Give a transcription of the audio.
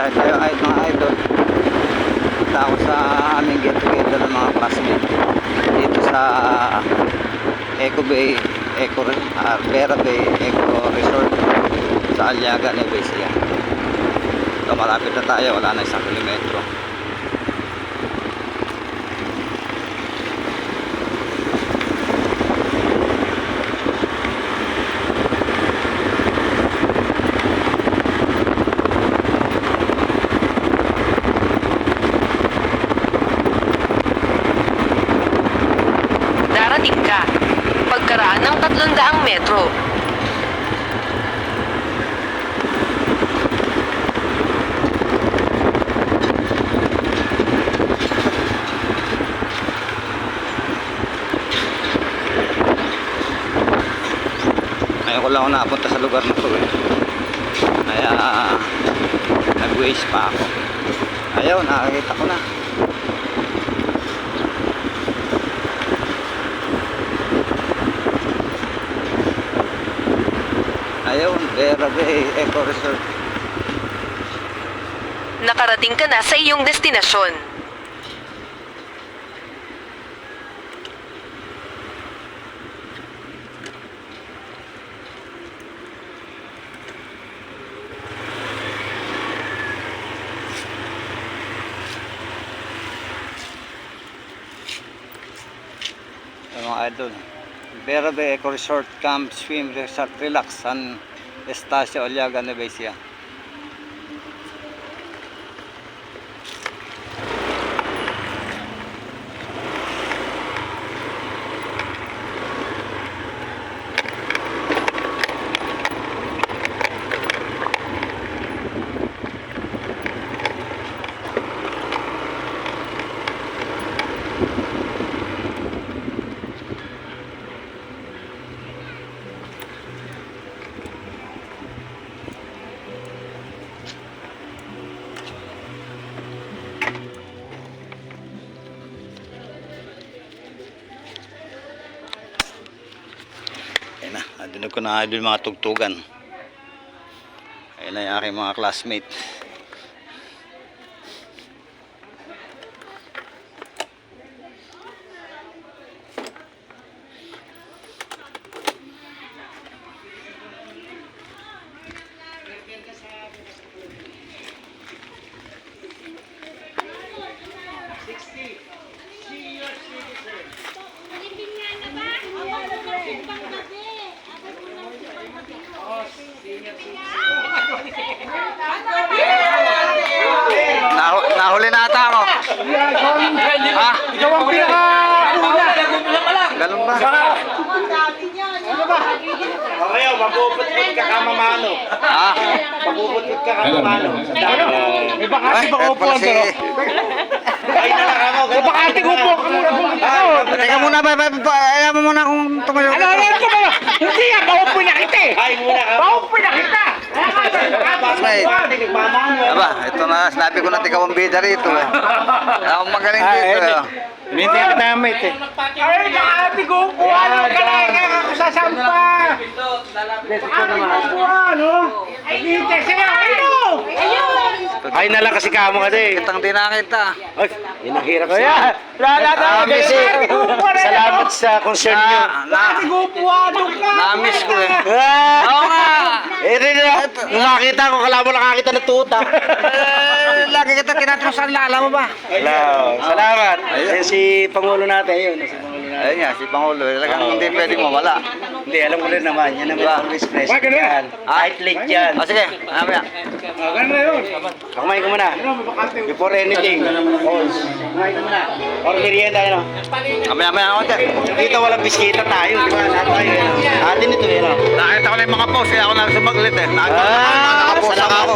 Dahil kayo ay mga idol. Punta ako sa aming get together ng mga classmates. Dito sa Eco Bay, Eco uh, Vera Bay Eco Resort sa Aliaga, Nueva Ecija. So malapit na tayo, wala na isang kilometro. Darating ka. Pagkaraan ng 300 metro. Ngayon ko lang ako napunta sa lugar na to eh. Kaya nag-waste pa ako. Ayaw, nakakita ko na. Vera Bay Eco Resort. Nakarating ka na sa iyong destinasyon. Yung mga idol. Vera Bay Eco Resort Camp Swim Resort Relax San Estacio Aliaga Nueva Na, nadinig ko na idol mga tugtugan. Ayun na yung aking mga classmate. Nahu nahuli na ata ako. Ha? Ikaw ang pinaka-una. Ganun ba? Ayaw, mapuputkot ka kamamano. Ha? Mapuputkot ka kamamano. May bakante Ay, ba upo si... pero? Ay, nalaka mo. May bakante upo ka muna. Teka muna, ba, ba, ba, ayaw mo muna akong tumayo. Ano, ano, ano ba? Hindi yan, maupo eh. Ay, muna ka. Maupo na kita. Right. Aba, ito na, sinabi ko na ikaw ang bida rito eh. Ako magaling dito eh. Hindi ka namit eh. Ay, bakante ko upo. Ano ka na? Kaya ako sasampa. Bakante ko upo, ano? Hindi, sige, Ay, nalang kasi kamo kasi. Kitang di nakita. Ay, yun ang hirap siya. Lala Ah, busy. Salamat sa concern niyo. Na, na, na-miss ko eh. Ah! Oo nga. Eh, rin na. Nung nakita ko, kala mo nakakita ng tuta. Eh, lagi kita tinatanong sa alam mo ba? Hello. Salamat. Ayun. Si Pangulo natin, yun. Si Pangulo natin. Ayun nga, si Pangulo. Talagang hindi pwedeng mawala. Hindi, alam ko rin naman. Yan naman ang express yan. Kahit late yan. O sige, mamaya. Kumain ka muna. Before anything. Pause. Kumain ka muna. Or merienda, ano? Mamaya, mamaya ako dyan. Dito walang biskita tayo, di ba? Lahat tayo. ano? Atin ito, yun. ano? Nakita ko na yung mga post, kaya ako nagsumagulit eh. Nakita ko Ah, nakapost salamat. ako.